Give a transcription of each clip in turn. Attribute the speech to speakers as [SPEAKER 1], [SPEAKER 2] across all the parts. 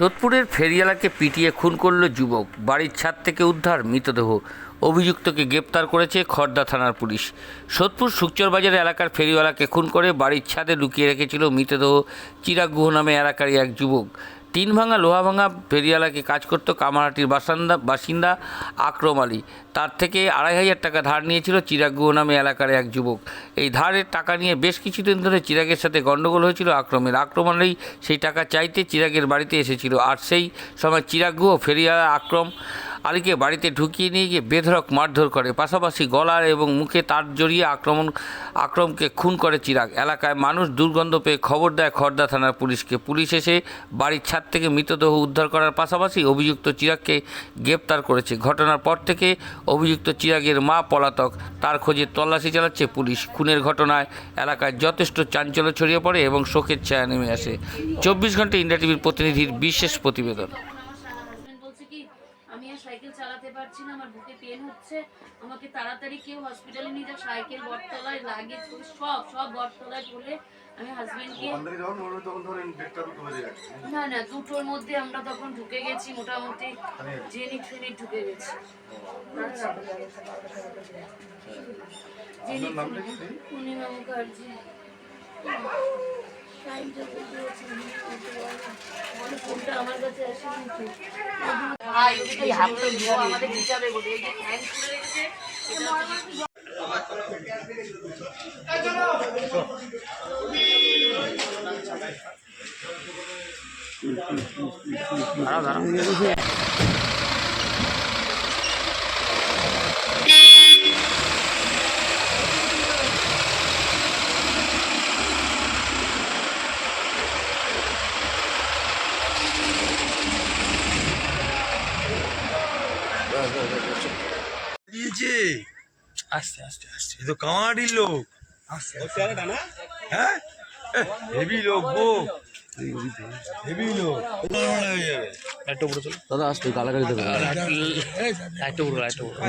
[SPEAKER 1] সোদপুরের ফেরিয়ালাকে পিটিয়ে খুন করল যুবক। বাড়ির ছাদ থেকে উদ্ধার, মৃতদেহ। অভিযুক্তকে গ্রেপ্তার করেছে খর্দা থানার পুলিশ। সোদপুর সুকচরবাজার এলাকার ফেরিওয়ালাকে খুন করে বাড়ির ছাদে লুকিয়ে রেখেছিল মৃতদেহ। চিরাগুহ নামে এলাকারই এক যুবক। টিন ভাঙা, লোহা ভাঙা ফেরিওয়ালাকে কাজ করত কামারহাটির বাসান্দা, বাসিন্দা আকরম আলী। তার থেকে আড়াই হাজার টাকা ধার নিয়েছিল চিরাগ গুহ নামে এলাকার এক যুবক। এই ধারের টাকা নিয়ে বেশ কিছুদিন ধরে চিরাগের সাথে গণ্ডগোল হয়েছিল আক্রমের। আক্রমণেই সেই টাকা চাইতে চিরাগের বাড়িতে এসেছিল। আর সেই সময় চিরাগ গুহ ফেরিওয়ালা, আক্রম আলীকে বাড়িতে ঢুকিয়ে নিয়ে গিয়ে বেধড়ক মারধর করে। পাশাপাশি গলার এবং মুখে তার জড়িয়ে আক্রমণ আক্রমকে খুন করে চিরাগ। এলাকায় মানুষ দুর্গন্ধ পেয়ে খবর দেয় খড়দা থানার পুলিশকে। পুলিশ এসে বাড়ির ছাদ থেকে মৃতদেহ উদ্ধার করার পাশাপাশি অভিযুক্ত চিরাগকে গ্রেপ্তার করেছে। ঘটনার পর থেকে অভিযুক্ত চিরাগের মা পলাতক, তার খোঁজে তল্লাশি চালাচ্ছে পুলিশ। খুনের ঘটনায় এলাকায় যথেষ্ট চাঞ্চল্য ছড়িয়ে পড়ে এবং শোকের ছায়া নেমে আসে। চব্বিশ ঘণ্টা ইন্ডিয়া টিভির প্রতিনিধির বিশেষ প্রতিবেদন
[SPEAKER 2] হাজবেন্ড বলছে কি আমি আর সাইকেল চালাতে পারছি না আমার বুকে পেন হচ্ছে। আমাকে তাড়াতাড়ি কেউ হসপিটালে নিয়ে যা সাইকেল বটতলায় লাগে সব সব বটতলায় বলে আমি হাজবেন্ডকে না না দুটোর মধ্যে আমরা তখন ঢুকে গেছি মোটামুটি জেনি ট্রেনে ঢুকে গেছি। জেনি পূর্ণিমা মুখার্জি টাইমটা বলতে পারছি না, বলতে পারব না। আমার ফোনটা আমার কাছে আসেনি তো। ভাই, এই হাতটা ধোয়া আমাদের বিচারে বলে, এই যে হ্যান্ড খুলে রেখেছে, এটা হচ্ছে-
[SPEAKER 3] দিয়েছে আস্তে আস্তে আস্তে। এ তো কামারির লোক। হ্যাঁ হেভি লোক গো। হেভি লোক। হয়ে
[SPEAKER 1] একটু উপরে চলো। দাদা আসতে গালাগালি দেবে একটু উপরে একটু উপরে।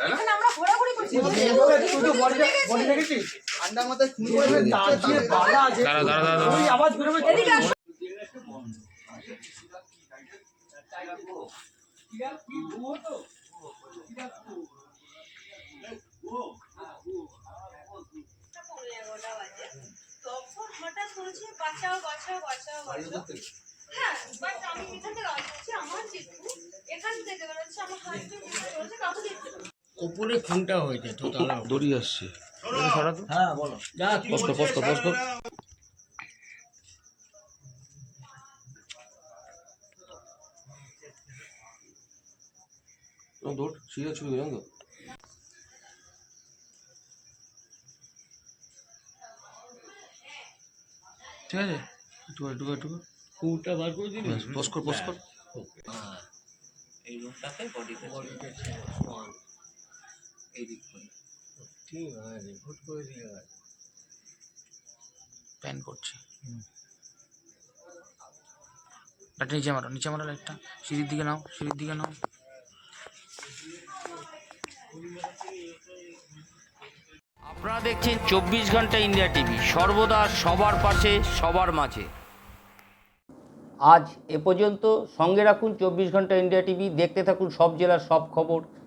[SPEAKER 1] কর
[SPEAKER 4] আমি আমার মাথা খারাপ হয়ে গেছে। এখানে আমরা ঘোরাঘুরি করছি এদিকে আসো।
[SPEAKER 5] তখন হঠাৎ বলছে বাঁচাও বাঁচাও বাঁচাও বাঁচাও হ্যাঁ বাট আমি এখান থেকে আমার জেঠু এখান থেকে বেরোচ্ছে আমার হাজবেন্ড চলছে কাউকে দেখতে।
[SPEAKER 6] ওপরে খুনটা হয়েছে তো তালা
[SPEAKER 1] দড়ি আসছে।
[SPEAKER 6] হ্যাঁ বলো। যা
[SPEAKER 1] পস্ক পস্ক পস্ক দৌড় সিধা তো। ঠিক আছে? একটু একটু একটু
[SPEAKER 6] খুনটা বার করে এই লোকটাকে বডিতে বডিতে দিক করে ঠিক আছে ভোট করে দিয়ে গেছে
[SPEAKER 1] প্যান করছে। লাইটটা নিচে মারো নিচে মারো লাইটটা সিঁড়ির দিকে নাও সিঁড়ির দিকে নাও। আপনারা দেখছেন চব্বিশ ঘণ্টা ইন্ডিয়া টিভি। সর্বদা সবার পাশে সবার মাঝে। আজ এ পর্যন্ত সঙ্গে রাখুন চব্বিশ ঘণ্টা ইন্ডিয়া টিভি। দেখতে থাকুন সব জেলার সব খবর।